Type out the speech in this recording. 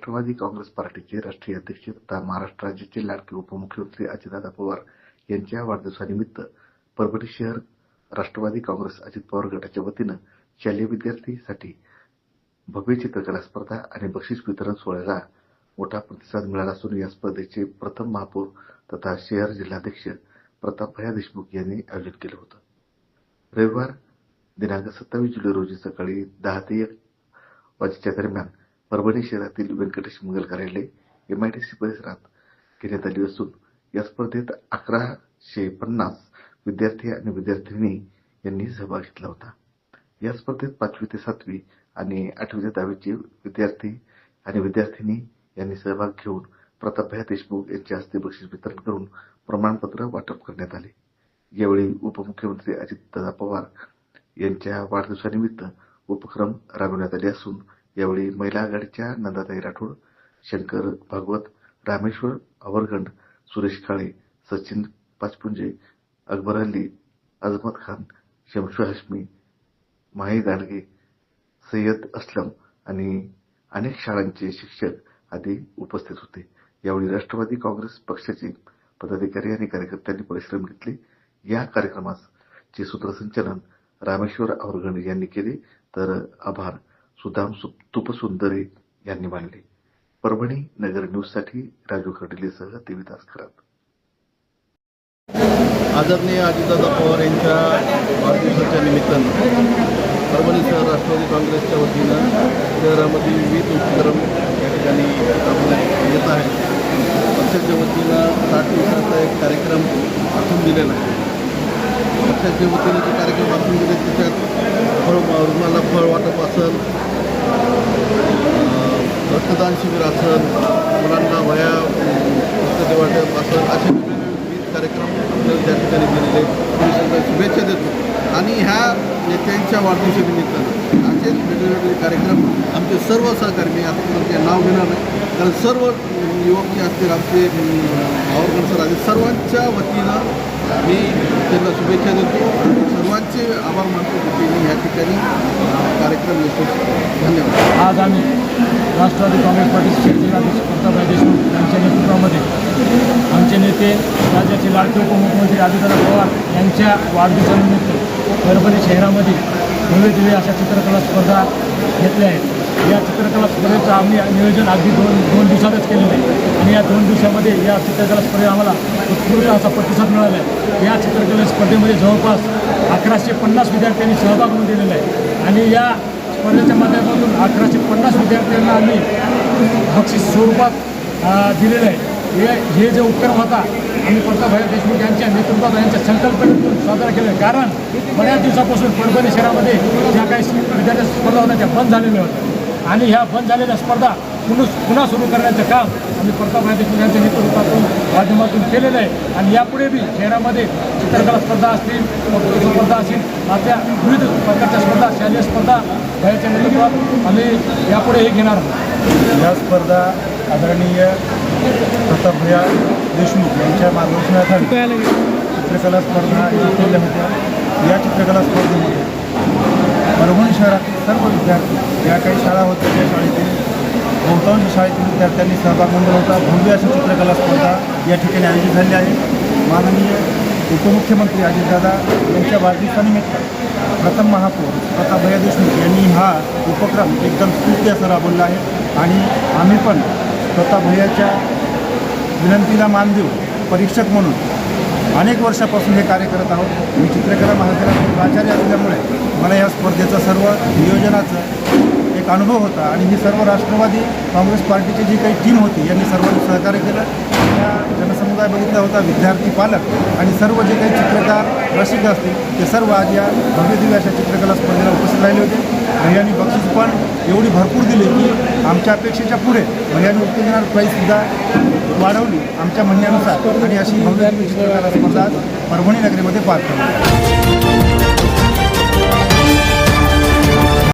राष्ट्रवादी काँग्रेस पार्टीचे राष्ट्रीय अध्यक्ष तथा महाराष्ट्र राज्याचे लाडके उपमुख्यमंत्री अजितदादा पवार यांच्या वाढदिवसानिमित्त परभणी शहर राष्ट्रवादी काँग्रेस अजित पवार गटाच्या वतीनं शालेय विद्यार्थीसाठी भव्य चित्रकला स्पर्धा आणि बक्षीस वितरण सोहळ्याला मोठा प्रतिसाद मिळाला असून या स्पर्धेचे प्रथम महापौर तथा शहर जिल्हाध्यक्ष प्रतापभया देशमुख यांनी आयोजन केलं होतं. रविवार दिनांक सत्तावीस जुलै रोजी सकाळी दहा ते एक वाजेच्या दरम्यान परभणी शहरातील व्यंकटेश मंगल कार्यालय एमआयडीसी परिसरात घेण्यात आली असून या स्पर्धेत अकराशे पन्नास विद्यार्थी आणि विद्यार्थिनी यांनी सहभाग घेतला होता. या स्पर्धेत पाचवी ते सातवी आणि आठवी ते दहावीचे विद्यार्थी आणि विद्यार्थिनी यांनी सहभाग घेऊन प्रतापभैया देशमुख यांच्या हस्ते बक्षीस वितरण करून प्रमाणपत्र वाटप करण्यात आले. यावेळी उपमुख्यमंत्री अजितदादा पवार यांच्या वाढदिवसानिमित्त उपक्रम राबविण्यात आले असून यावेळी महिला आघाडीच्या नंदाताई राठोड शंकर भागवत रामेश्वर अवरगंड सुरेश काळे सचिन पाचपुंजे अकबर अली अजमत खान शमशू हाशमी माही गाडगे सय्यद असलम आणि अनेक शाळांचे शिक्षक आदी उपस्थित होते. यावेळी राष्ट्रवादी काँग्रेस पक्षाचे पदाधिकारी आणि कार्यकर्त्यांनी परिश्रम घेतले. या कार्यक्रमाचे सूत्रसंचालन रामेश्वर अवरगंड यांनी केले. तर आभार. सुदाम तुपसुंदरे यांनी मांडली. परभणी नगर न्यूजसाठी राजू खडलेसह देविदास खरात आदरणीय अजितदादा पवार यांच्या वाढदिवसाच्या निमित्तानं परभणी शहर राष्ट्रवादी काँग्रेसच्या वतीनं शहरामध्ये विविध उपक्रम या ठिकाणी राबवण्यात येत आहे पक्षाच्या वतीनं साठ दिवसाचा एक कार्यक्रम आखून दिलेला आहे. पक्षाच्या वतीनं जे कार्यक्रम आखून दिले त्याच्यात फळ रुग्णाला फळ वाटप असेल रक्तदान शिबिर असेल मुलांना वया पुस्तके वाटप असेल असे विविध कार्यक्रम आपल्याला त्या ठिकाणी केलेले शुभेच्छा देतो. आणि ह्या नेत्यांच्या वाढदिवसानिमित्तानं असेच वेगवेगळे कार्यक्रम आमचे सर्व सहकारी मी आता तुमचे नाव घेणार नाही कारण सर्व युवक जे असतील आमचे आवडकर सर सर्वांच्या वतीनं मी त्यांना शुभेच्छा देतो. सर्वांचे आभार मानतो की त्यांनी ह्या ठिकाणी कार्यक्रम यशस्वी धन्यवाद. आज आम्ही राष्ट्रवादी काँग्रेस पार्टीचे शहर जिल्हाध्यक्ष प्रतापराव देशमुख यांच्या नेतृत्वामध्ये आमचे नेते राज्याचे लाडके उपमुख्यमंत्री आदित्यनाथ पवार यांच्या वाढदिवसानिमित्त परभणी शहरामध्ये भव्य दिव्य अशा चित्रकला स्पर्धा घेतल्या आहेत. या चित्रकला स्पर्धेचं आम्ही नियोजन अगदी दोन दोन दिवसातच केलेलं आहे. आणि या दोन दिवसामध्ये या चित्रकला स्पर्धे आम्हाला उत्कृष्ट असा प्रतिसाद मिळाला आहे या चित्रकला स्पर्धेमध्ये जवळपास अकराशे पन्नास विद्यार्थ्यांनी सहभाग नोंदवलेला आहे. आणि या स्पर्धेच्या माध्यमातून अकराशे पन्नास विद्यार्थ्यांना आम्ही बक्षीस स्वरूपात दिलेलं आहे. हे हे जे उपक्रम होता आम्ही प्रतापभाई देशमुख यांच्या नेतृत्वात यांच्या संकल्पनेतून साजरा केलं आहे. कारण बऱ्याच दिवसापासून परभणी शहरामध्ये ज्या काही विद्यार्थी स्पर्धा होत्या त्या बंद झालेल्या होत्या. आणि ह्या बंद झालेल्या स्पर्धा पुन्हा पुन्हा सुरू करण्याचं काम आम्ही प्रतापभाई देशमुख यांच्या नेतृत्वातून माध्यमातून केलेलं आहे. आणि यापुढे बी शहरामध्ये चित्रकला स्पर्धा असतील स्पर्धा असतील अशा विविध प्रकारच्या स्पर्धा शालेय स्पर्धा भयाच्या नेतृत्वात आम्ही यापुढे हे घेणार आहोत. या स्पर्धा आदरणीय प्रतापभैया देशमुख यांच्या मार्गदर्शनाखाली चित्रकला स्पर्धा होत्या या चित्रकला स्पर्धेमध्ये परभणी शहरातील सर्व विद्यार्थी ज्या काही शाळा होत्या त्या शाळेतील बहुतांश शाळेतील विद्यार्थ्यांनी सहभाग नोंदवला होता. भव्य अशी चित्रकला स्पर्धा या ठिकाणी आयोजित झाली आहे. माननीय उपमुख्यमंत्री अजितदादा यांच्या वाढदिवसानिमित्त प्रथम महापौर प्रतापभैया देशमुख यांनी हा उपक्रम एकदम स्तुत्य असा राबवला आहे. आणि आम्ही पण प्रतापभैयाच्या विनंतीला मान देऊ परीक्षक म्हणून अनेक वर्षापासून हे कार्य करत आहोत. मी चित्रकला महाविद्यालयात प्राचार्य असल्यामुळे मला या स्पर्धेचं सर्व नियोजनाचं एक अनुभव होता आणि ही सर्व राष्ट्रवादी काँग्रेस पार्टीची जी काही टीम होती यांनी सर्वांनी सहकार्य केलं. या जनसमुदाय बघितला होता विद्यार्थी पालक आणि सर्व जे काही चित्रकार रसिक असतील ते सर्व आज या भव्य दिव्य अशा चित्रकला स्पर्धेला उपस्थित राहिले होते. भैयानी बक्षीस पण एवढी भरपूर दिली की आमच्या अपेक्षेच्या पुढे भैयानी उत्तेजनार प्राईजसुद्धा वाढवली आमच्या म्हणण्यानुसार. आणि अशी भव्य चित्रकला स्पर्धा परभणी नगरीमध्ये पार पडली.